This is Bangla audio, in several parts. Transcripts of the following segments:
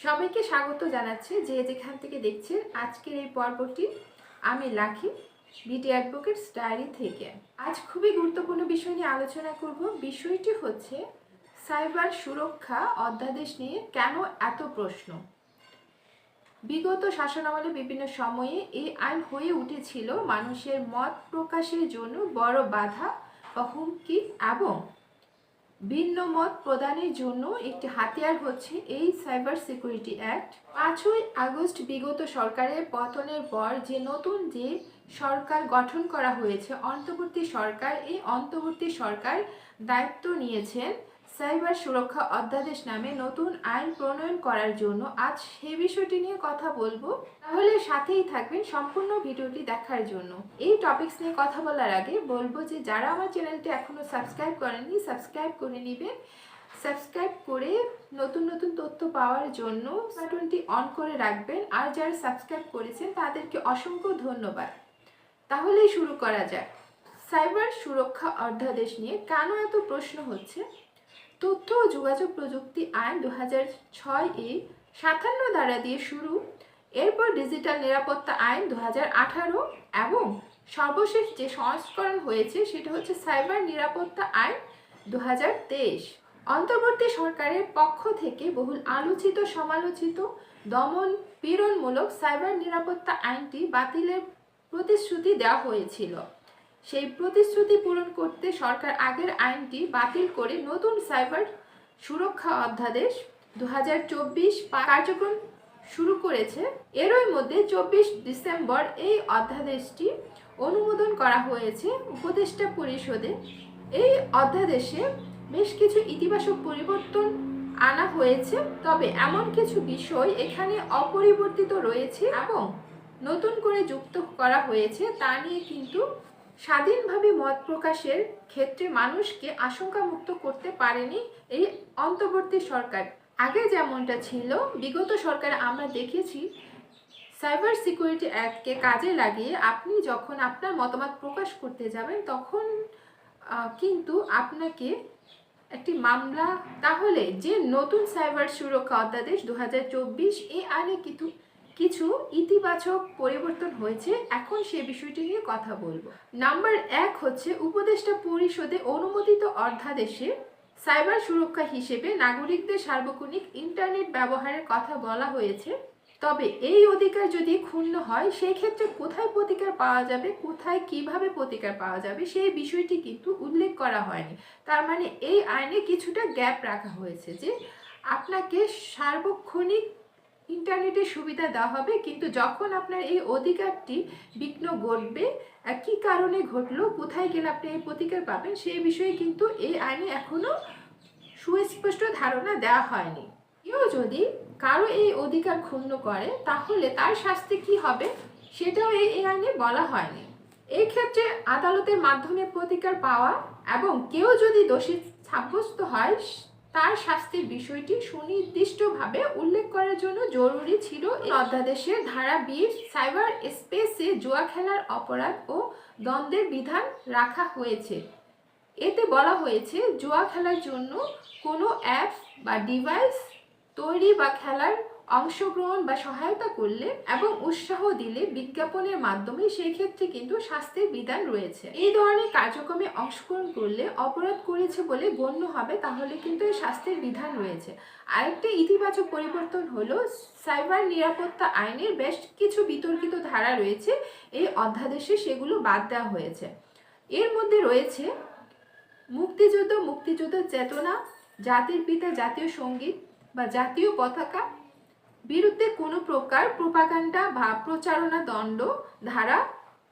সবাইকে স্বাগত জানাচ্ছি। যে যেখান থেকে দেখছেন, আজকের এই পর্বটি আমি লাখি বিটি অ্যাডভোকেটস ডায়েরি থেকে। আজ খুবই গুরুত্বপূর্ণ বিষয় নিয়ে আলোচনা করব। বিষয়টি হচ্ছে সাইবার সুরক্ষা অধ্যাদেশ নিয়ে কেন এত প্রশ্ন? বিগত শাসনামলে বিভিন্ন সময়ে এই আইন হয়ে উঠেছিল মানুষের মত প্রকাশের জন্য বড় বাধা বা হুমকি এবং ভিন্ন মত প্রদানের জন্য একটি হাতিয়ার হচ্ছে এই সাইবার সিকিউরিটি অ্যাক্ট পাঁচই আগস্ট বিগত সরকারের পতনের পর যে নতুন যে সরকার গঠন করা হয়েছে, অন্তর্বর্তী সরকার এই অন্তর্বর্তী সরকার দায়িত্ব নিয়েছেন। সাইবার সুরক্ষা অধ্যাদেশ নামে নতুন আইন প্রণয়ন করার জন্য আজ সে বিষয়টি নিয়ে কথা বলব। তাহলে সাথেই থাকবেন সম্পূর্ণ ভিডিওটি দেখার জন্য। এই টপিকস নিয়ে কথা বলার আগে বলব যে যারা আমার চ্যানেলটি এখনও সাবস্ক্রাইব করেননি সাবস্ক্রাইব করে নেবেন। সাবস্ক্রাইব করে নতুন নতুন তথ্য পাওয়ার জন্য বাটনটি অন করে রাখবেন। আর যারা সাবস্ক্রাইব করেছেন, তাদেরকে অসংখ্য ধন্যবাদ। তাহলেই শুরু করা যাক। সাইবার সুরক্ষা অধ্যাদেশ নিয়ে কেন এত প্রশ্ন হচ্ছে? তথ্য ও যোগাযোগ প্রযুক্তি আইন দু হাজার ছয় এ সাতান্ন ধারা দিয়ে শুরু। এরপর ডিজিটাল নিরাপত্তা আইন দু আঠারো এবং সর্বশেষ যে সংস্করণ হয়েছে সেটা হচ্ছে সাইবার নিরাপত্তা আইন দু হাজার তেইশ। অন্তর্বর্তী সরকারের পক্ষ থেকে বহুল আলোচিত, সমালোচিত, দমন পীড়নমূলক সাইবার নিরাপত্তা আইনটি বাতিলের প্রতিশ্রুতি দেওয়া হয়েছিল। সেই প্রতিশ্রুতি পূরণ করতে সরকার আগের আইনটি বাতিল করে নতুন সাইবার সুরক্ষা অধ্যাদেশ দু কার্যক্রম শুরু করেছে। এরই মধ্যে চব্বিশ ডিসেম্বর এই অধ্যাদেশটি অনুমোদন করা হয়েছে উপদেষ্টা পরিষদে। এই অধ্যাদেশে বেশ কিছু ইতিবাচক পরিবর্তন আনা হয়েছে, তবে এমন কিছু বিষয় এখানে অপরিবর্তিত রয়েছে এবং নতুন করে যুক্ত করা হয়েছে তা নিয়ে কিন্তু স্বাধীনভাবে মত প্রকাশের ক্ষেত্রে মানুষকে আশঙ্কামুক্ত করতে পারেনি এই অন্তর্বর্তী সরকার। আগে যেমনটা ছিল, বিগত সরকার আমরা দেখেছি সাইবার সিকিউরিটি অ্যাক্টকে কাজে লাগিয়ে আপনি যখন আপনার মতামত প্রকাশ করতে যাবেন, তখন কিন্তু আপনাকে একটি মামলা, তাহলে যে নতুন সাইবার সুরক্ষা অধ্যাদেশ দু এই আইনে কিন্তু কিছু ইতিবাচক পরিবর্তন হয়েছে, এখন সে বিষয়টি নিয়ে কথা বলব। নাম্বার এক হচ্ছে উপদেষ্টা পরিষদে অনুমোদিত অধ্যাদেশে সাইবার সুরক্ষা হিসেবে নাগরিকদের সার্বক্ষণিক ইন্টারনেট ব্যবহারের কথা বলা হয়েছে। তবে এই অধিকার যদি ক্ষুণ্ণ হয়, সেই ক্ষেত্রে কোথায় প্রতিকার পাওয়া যাবে, কোথায় কীভাবে প্রতিকার পাওয়া যাবে, সেই বিষয়টি কিন্তু উল্লেখ করা হয়নি। তার মানে এই আইনে কিছুটা গ্যাপ রাখা হয়েছে যে আপনাকে সার্বক্ষণিক ইন্টারনেটের সুবিধা দেওয়া হবে, কিন্তু যখন আপনার এই অধিকারটি বিঘ্ন ঘটবে কি কারণে ঘটলো, কোথায় গেলে আপনি এই প্রতিকার পাবেন সেই বিষয়ে কিন্তু এই আইনে এখনও সুস্পষ্ট ধারণা দেওয়া হয়নি। কেউ যদি কারও এই অধিকার ক্ষুণ্ণ করে, তাহলে তার শাস্তি কি হবে, সেটাও এই আইনে বলা হয়নি। এই ক্ষেত্রে আদালতের মাধ্যমে প্রতিকার পাওয়া এবং কেউ যদি দোষী সাব্যস্ত হয় তার শাস্তির বিষয়টি সুনির্দিষ্টভাবে উল্লেখ করার জন্য জরুরি ছিল। অধ্যাদেশের ধারা বিশ, সাইবার স্পেসে জুয়া খেলার অপরাধ ও দ্বন্দ্বের বিধান রাখা হয়েছে। এতে বলা হয়েছে, জুয়া খেলার জন্য কোনো অ্যাপ বা ডিভাইস তৈরি বা খেলার অংশগ্রহণ বা সহায়তা করলে এবং উৎসাহ দিলে বিজ্ঞাপনের মাধ্যমে সেই ক্ষেত্রে কিন্তু শাস্তির বিধান রয়েছে। এই ধরনের কার্যক্রমে অংশগ্রহণ করলে অপরাধ করেছে বলে গণ্য হবে, তাহলে কিন্তু এই শাস্তির বিধান রয়েছে। আরেকটা ইতিবাচক পরিবর্তন হলো সাইবার নিরাপত্তা আইনের বেশ কিছু বিতর্কিত ধারা রয়েছে। এই অধ্যাদেশে সেগুলো বাদ দেওয়া হয়েছে। এর মধ্যে রয়েছে মুক্তিযুদ্ধ, মুক্তিযুদ্ধের চেতনা, জাতির পিতা জাতীয় সংগীত বা জাতীয় পতাকা বিরুদ্ধে কোনো প্রকার প্রোপাগান্ডা বা প্রচারণা দণ্ড ধারা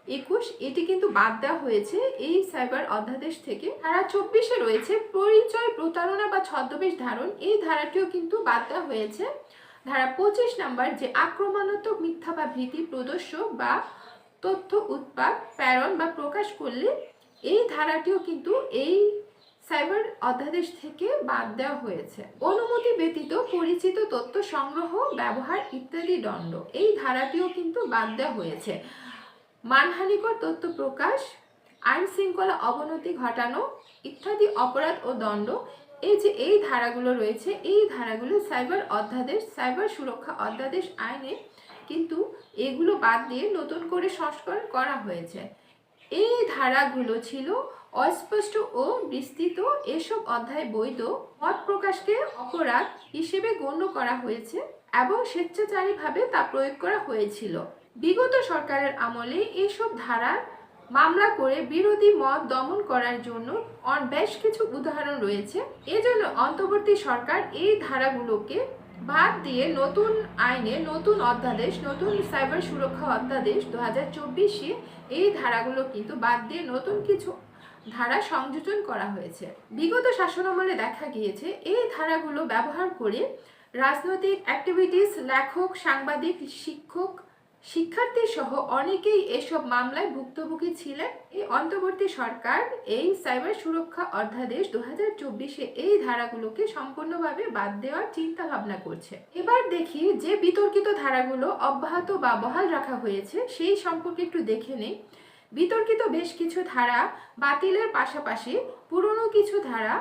একুশ, এটি কিন্তু বাদ দেওয়া হয়েছে এই সাইবার অধ্যাদেশ থেকে। ধারা চব্বিশে রয়েছে পরিচয়, প্রতারণা বা ছদ্মবেশ ধারণ, এই ধারাটিও কিন্তু বাদ দেওয়া হয়েছে। ধারা পঁচিশ নাম্বার যে আক্রমণাত্মক মিথ্যা বা ভীতি প্রদর্শক বা তথ্য উৎপাদ, প্রেরণ বা প্রকাশ করলে এই ধারাটিও কিন্তু এই সাইবার অধ্যাদেশ থেকে বাদ দেওয়া হয়েছে। অনুমতি ব্যতীত পরিচিত তথ্য সংগ্রহ, ব্যবহার ইত্যাদি দণ্ড। এই ধারাটিও কিন্তু বাদ দেওয়া হয়েছে। মানহানিকর তথ্য প্রকাশ, আইন শৃঙ্খলা অবনতি ঘটানো ইত্যাদি অপরাধ ও দণ্ড। এই যে এই ধারাগুলো রয়েছে, এই ধারাগুলো সাইবার অধ্যাদেশ, সাইবার সুরক্ষা অধ্যাদেশ আইনে কিন্তু এগুলো বাদ দিয়ে নতুন করে সংস্করণ করা হয়েছে। এই ধারাগুলো ছিল অস্পষ্ট ও বিস্তৃত এসব অধ্যায় বৈধ মত প্রকাশকে অপরাধ হিসেবে গণ্য করা হয়েছে এবং স্বেচ্ছাচারীভাবে তা প্রয়োগ করা হয়েছিল। বিগত সরকারের আমলে এসব ধারার মামলা করে বিরোধী মত দমন করার জন্য বেশ কিছু উদাহরণ রয়েছে। এজন্য অন্তর্বর্তী সরকার এই ধারাগুলোকে বাদ দিয়ে নতুন আইনে নতুন অধ্যাদেশ, নতুন সাইবার সুরক্ষা অধ্যাদেশ দু হাজার চব্বিশে এই ধারাগুলো কিন্তু বাদ দিয়ে নতুন কিছু ধারা সংযোজন করা হয়েছে। বিগত শাসনামলে দেখা গিয়েছে, এই ধারাগুলো ব্যবহার করে রাজনৈতিক অ্যাক্টিভিটিস লেখক, সাংবাদিক, শিক্ষক শিক্ষার্থী সহ অনেকেই এসব মামলায় ভুক্তভোগী ছিলেন। এই অন্তর্বর্তী সরকার এই সাইবার সুরক্ষা অধ্যাদেশ দু হাজার চব্বিশে এই ধারাগুলোকে সম্পূর্ণভাবে বাদ দেওয়ার চিন্তা ভাবনা করছে। এবার দেখি যে বিতর্কিত ধারাগুলো অব্যাহত বা বহাল রাখা হয়েছে, সেই সম্পর্কে একটু দেখে নেই। বিতর্কিত বেশ কিছু ধারা বাতিলের পাশাপাশি পুরনো কিছু ধারা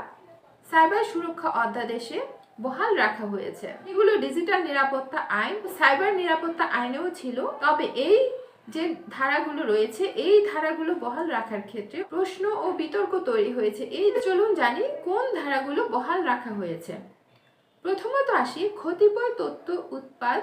সাইবার সুরক্ষা অধ্যাদেশে বহাল রাখা হয়েছে। এগুলো ডিজিটাল নিরাপত্তা আইন, সাইবার নিরাপত্তা আইনেও ছিল। তবে এই যে ধারাগুলো রয়েছে, এই ধারাগুলো বহাল রাখার ক্ষেত্রে প্রশ্ন ও বিতর্ক তৈরি হয়েছে। এই চলুন জানি কোন ধারাগুলো বহাল রাখা হয়েছে। প্রথমত আসি কতিপয় তথ্য উৎপাদ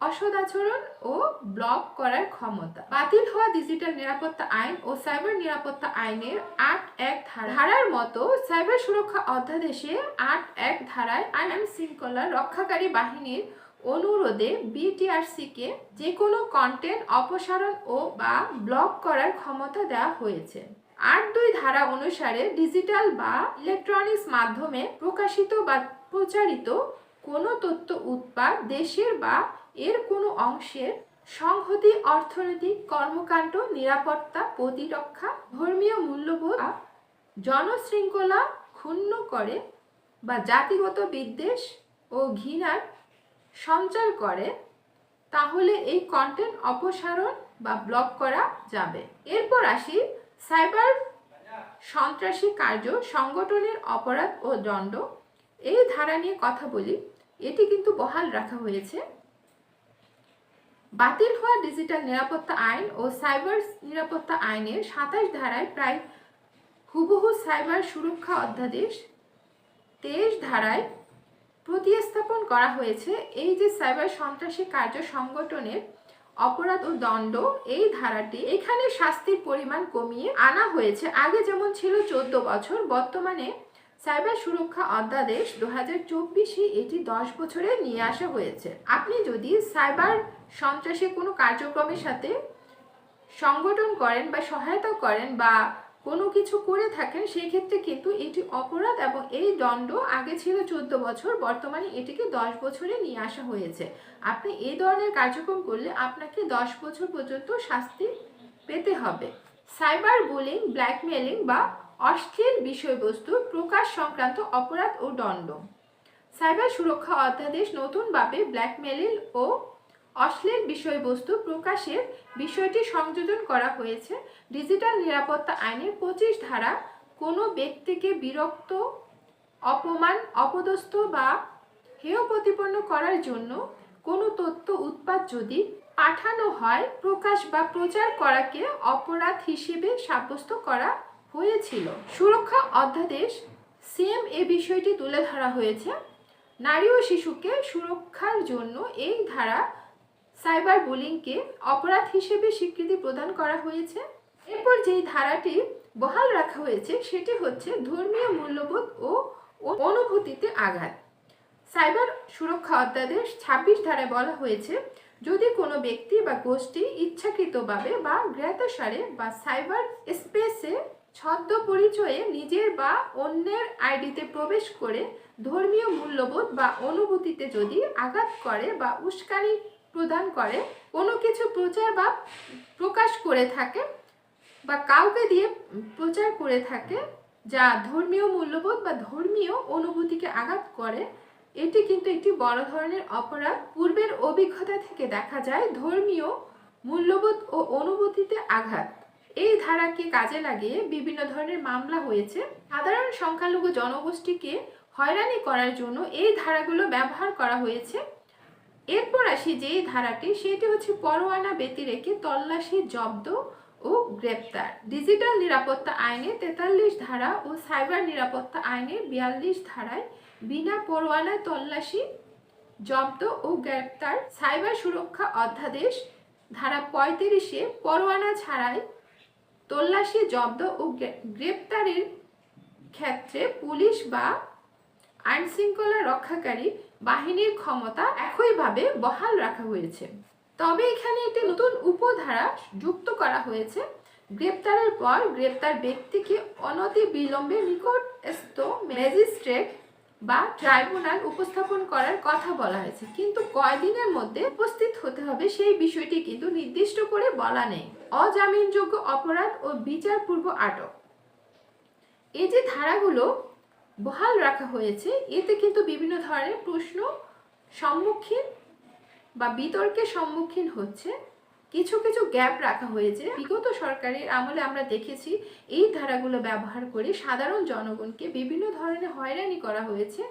অসদাচরণ ও ব্লক করার ক্ষমতা। বাতিল হওয়া ডিজিটাল নিরাপত্তা আইন ও সাইবার নিরাপত্তা আইনের আট এক ধারা- ধারার মতো সাইবার সুরক্ষা অধ্যাদেশে আট এক ধারায় আইন শৃঙ্খলা রক্ষাকারী বাহিনীর অনুরোধে বিটিআরসিকে যে কোনো কন্টেন্ট অপসারণ ও বা ব্লক করার ক্ষমতা দেওয়া হয়েছে। আট দুই ধারা অনুসারে ডিজিটাল বা ইলেকট্রনিক্স মাধ্যমে প্রকাশিত বা প্রচারিত কোনো তথ্য উৎপাদ দেশের বা এর কোনো অংশের সংহতি অর্থনৈতিক কর্মকাণ্ড, নিরাপত্তা, প্রতিরক্ষা, ধর্মীয় মূল্যবোধ জনশৃঙ্খলা ক্ষুণ্ণ করে বা জাতিগত বিদ্বেষ ও ঘৃণার সঞ্চার করে, তাহলে এই কন্টেন্ট অপসারণ বা ব্লক করা যাবে। এরপর আসি সাইবার সন্ত্রাসী কার্য, সংগঠনের অপরাধ ও দণ্ড। এই ধারা নিয়ে কথা বলি। এটি কিন্তু বহাল রাখা হয়েছে। বাতিল হওয়া ডিজিটাল নিরাপত্তা আইন ও সাইবার নিরাপত্তা আইনের সাতাশ ধারায় প্রায় হুবহু সাইবার সুরক্ষা অধ্যাদেশ তেইশ ধারায় প্রতিস্থাপন করা হয়েছে। এই যে সাইবার সন্ত্রাসী কার্য সংগঠনের অপরাধ ও দণ্ড, এই ধারাটি এখানে শাস্তির পরিমাণ কমিয়ে আনা হয়েছে। আগে যেমন ছিল চোদ্দ বছর, বর্তমানে সাইবার সুরক্ষা অধ্যাদেশ দু হাজার চব্বিশে এটি দশ বছরে নিয়ে আসা হয়েছে। আপনি যদি সাইবার সন্ত্রাসী কোনো কার্যক্রমের সাথে সংগঠন করেন বা সহায়তা করেন বা কোনো কিছু করে থাকেন, সেই ক্ষেত্রে কিন্তু এটি অপরাধ এবং এই দণ্ড আগে ছিল চোদ্দ বছর, বর্তমানে এটিকে দশ বছরে নিয়ে আসা হয়েছে। আপনি এই ধরনের কার্যক্রম করলে আপনাকে দশ বছর পর্যন্ত শাস্তি পেতে হবে। সাইবার বুলিং ব্ল্যাকমেলিং বা অশ্লীল বিষয়বস্তু, প্রকাশ সংক্রান্ত অপরাধ ও দণ্ড। সাইবার সুরক্ষা অধ্যাদেশ নতুনভাবে ব্ল্যাকমেলিং ও অশ্লীল বিষয়বস্তু প্রকাশের বিষয়টি সংযোজন করা হয়েছে। ডিজিটাল নিরাপত্তা আইনের পঁচিশ ধারা, কোনো ব্যক্তিকে বিরক্ত, অপমান, অপদস্থ বা হেয় প্রতিপন্ন করার জন্য কোনো তথ্য উৎপাদ যদি পাঠানো হয়, প্রকাশ বা প্রচার করাকে অপরাধ হিসেবে সাব্যস্ত করা হয়েছিল। সুরক্ষা অধ্যাদেশ সেম এ বিষয়টি তুলে ধরা হয়েছে। নারী ও শিশুকে সুরক্ষার জন্য এই ধারা সাইবার বুলিংকে অপরাধ হিসেবে স্বীকৃতি প্রদান করা হয়েছে। এরপর যেই ধারাটি বহাল রাখা হয়েছে, সেটি হচ্ছে ধর্মীয় মূল্যবোধ ও অনুভূতিতে আঘাত। সাইবার সুরক্ষা অধ্যাদেশ ছাব্বিশ ধারায় বলা হয়েছে, যদি কোনো ব্যক্তি বা গোষ্ঠী ইচ্ছাকৃতভাবে বা জ্ঞাতসারে বা সাইবার স্পেসে ছদ্ম পরিচয়ে নিজের বা অন্যের আইডিতে প্রবেশ করে ধর্মীয় মূল্যবোধ বা অনুভূতিতে যদি আঘাত করে বা উস্কানি প্রদান করে, কোনো কিছু প্রচার বা প্রকাশ করে থাকে বা কাউকে দিয়ে প্রচার করে থাকে যা ধর্মীয় মূল্যবোধ বা ধর্মীয় অনুভূতিকে আঘাত করে, এটি কিন্তু একটি বড় ধরনের অপরাধ। পূর্বের অভিজ্ঞতা থেকে দেখা যায়, ধর্মীয় মূল্যবোধ ও অনুভূতিতে আঘাত। এই ধারাকে কাজে লাগিয়ে বিভিন্ন ধরনের মামলা হয়েছে। সাধারণ সংখ্যালঘু জনগোষ্ঠীকে হয়রানি করার জন্য এই ধারাগুলো ব্যবহার করা হয়েছে। এরপর আসি যেই ধারাটি, সেটি হচ্ছে পরোয়ানা ব্যতি রেখে তল্লাশি জব্দ ও গ্রেপ্তার। ডিজিটাল নিরাপত্তা আইনে তেতাল্লিশ ধারা ও সাইবার নিরাপত্তা আইনে বিয়াল্লিশ ধারায় বিনা পরোয়ানায় তল্লাশি, জব্দ ও গ্রেপ্তার সাইবার সুরক্ষা অধ্যাদেশ ধারা পঁয়ত্রিশে পরোয়ানা ছাড়াই তল্লাশি, জব্দ ও গ্রেপ্তারের ক্ষেত্রে পুলিশ বা আইনশৃঙ্খলা রক্ষাকারী বাহিনীর ক্ষমতা একইভাবে বহাল রাখা হয়েছে। তবে এখানে একটি নতুন উপধারা যুক্ত করা হয়েছে। গ্রেপ্তারের পর গ্রেপ্তার ব্যক্তিকে অনতি বিলম্বে নিকটস্থ ম্যাজিস্ট্রেট বা ট্রাইব্যুনাল উপস্থাপন করার কথা বলা হয়েছে। কিন্তু কয়দিনের মধ্যে উপস্থিত হতে হবে সেই বিষয়টি কিন্তু নির্দিষ্ট করে বলা নেই। অজামিনযোগ্য অপরাধ ও বিচারপূর্ব আটক। এই যে ধারাগুলো বহাল রাখা হয়েছে, এতে কিন্তু বিভিন্ন ধরনের প্রশ্ন সম্মুখীন বা বিতর্কের সম্মুখীন হচ্ছে কিছু কিছু গ্যাপ রাখা হয়েছে। বিগত সরকারের আমলে আমরা দেখেছি, এই ধারাগুলো ব্যবহার করে সাধারণ জনগণকে বিভিন্ন ধরনের হয়রানি করা হয়েছে।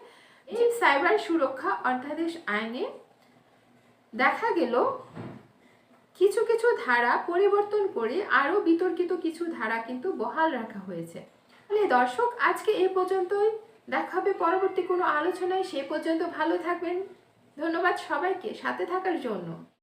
এই সাইবার সুরক্ষা অধ্যাদেশ আইনে দেখা গেল, কিছু কিছু ধারা পরিবর্তন করে আরও বিতর্কিত কিছু ধারা কিন্তু বহাল রাখা হয়েছে। তাহলে দর্শক, আজকে এ পর্যন্তই। দেখা হবে পরবর্তী কোনো আলোচনায়। সে পর্যন্ত ভালো থাকবেন। ধন্যবাদ সবাইকে সাথে থাকার জন্য।